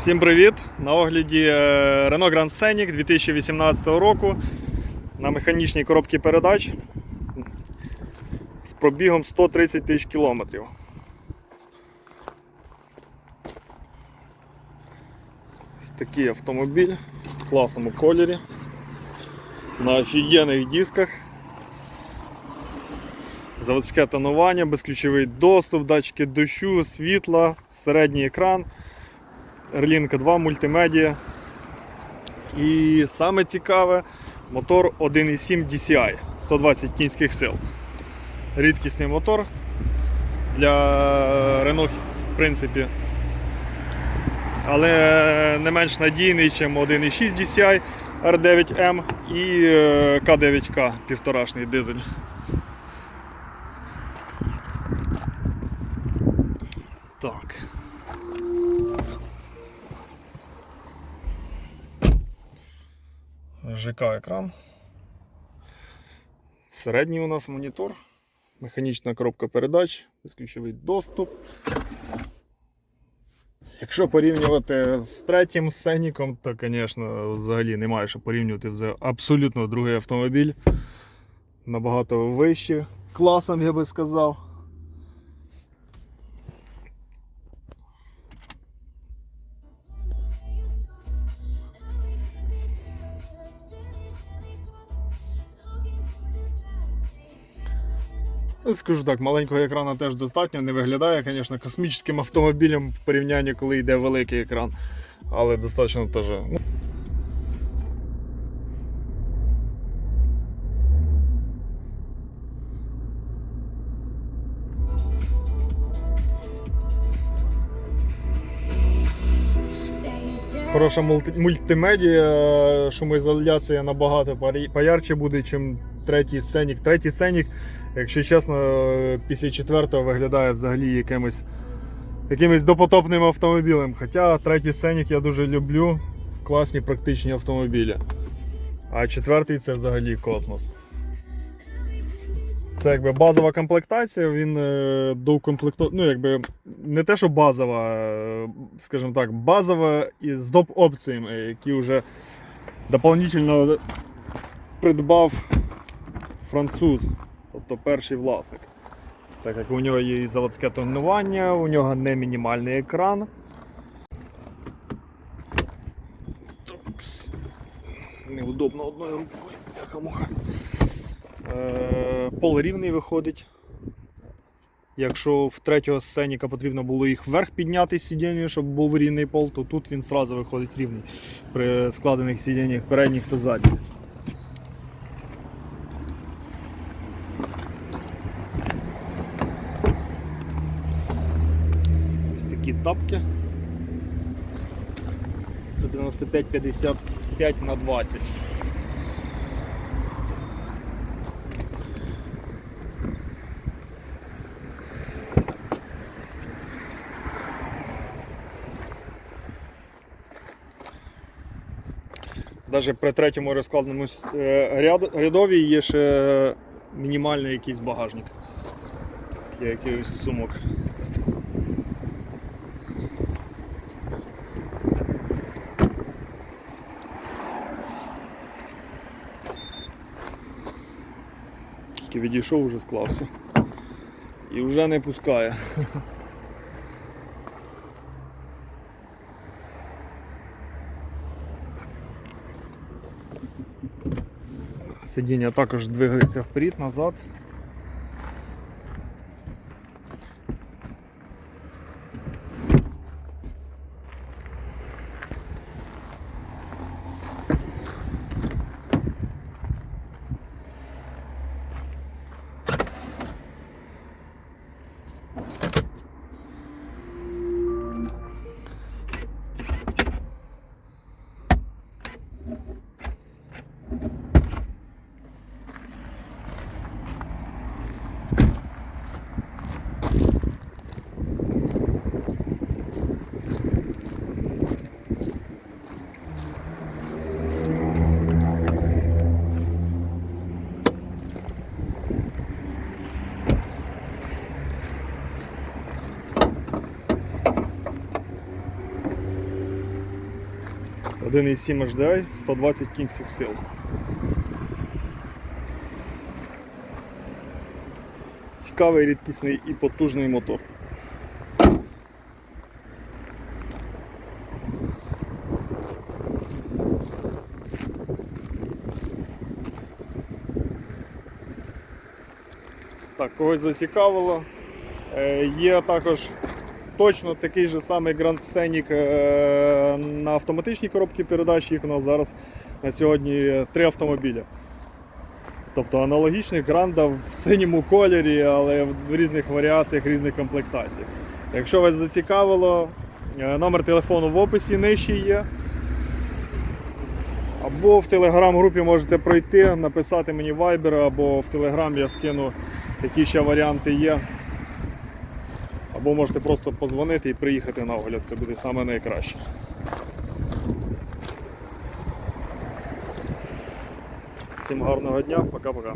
Всім привіт! На огляді е, Renault Grand Scenic 2018 року на механічній коробці передач з пробігом 130 тисяч кілометрів. Ось такий автомобіль в класному кольорі, на офігенних дисках. Заводське тонування, безключовий доступ, датчики дощу, світла, середній екран. Ерлінка 2 мультимедіа. І саме цікаве мотор 1.7 DCI 120 кінських сил. Рідкісний мотор для Renault, в принципі. Але не менш надійний, ніж 1.6 DCI R9M і е, К9К півторашний дизель. Так. ЖК екран. Середній у нас монітор, механічна коробка передач, безключовий доступ. Якщо порівнювати з третім сценіком, то, звісно, взагалі немає що порівнювати. Це абсолютно другий автомобіль. Набагато вищий класом, я би сказав. Скажу так, маленького екрана теж достатньо, не виглядає, звісно, космічним автомобілем в порівнянні, коли йде великий екран. Але достатньо теж. Ну, Хороша мульти- мультимедіа, шумоізоляція набагато поярче буде, ніж третій сценік. Третій сценік, якщо чесно, після четвертого виглядає взагалі якимось, якимось допотопним автомобілем. Хоча третій сценік я дуже люблю, класні практичні автомобілі. А четвертий це взагалі космос. Це якби базова комплектація, він е, доукомплектований, ну якби не те, що базова, е, скажімо так, базова і з доп опціями, які вже дополнительно придбав француз, тобто перший власник. Так як у нього є і заводське тонування, у нього не мінімальний екран. Неудобно одною рукою. Бляха-муха. Е, Пол рівний виходить. Якщо в третього сценіка потрібно було їх вверх підняти з сидіння, щоб був рівний пол, то тут він одразу виходить рівний при складених сидіннях передніх та задніх. Ось такі тапки. 195-55 на 20. Навіть при третьому розкладному е, ряд, рядові є ще мінімальний якийсь багажник якихось сумок. Тільки відійшов, вже склався. І вже не пускає. Сидіння також двигається вперед, назад. 1,7 HDI, 120 кінських сил. Цікавий, рідкісний і потужний мотор. Так, когось зацікавило. Е, Є також точно такий же самий Grand Scenic е, на автоматичній коробці передач. Їх у нас зараз на сьогодні три автомобіля. Тобто аналогічний гранда в синьому кольорі, але в різних варіаціях, різних комплектаціях. Якщо вас зацікавило, е, номер телефону в описі нижчий є. Або в телеграм-групі можете пройти, написати мені Viber, або в телеграм я скину, які ще варіанти є. Або можете просто позвонити і приїхати на огляд, це буде саме найкраще. Всім гарного дня, пока-пока.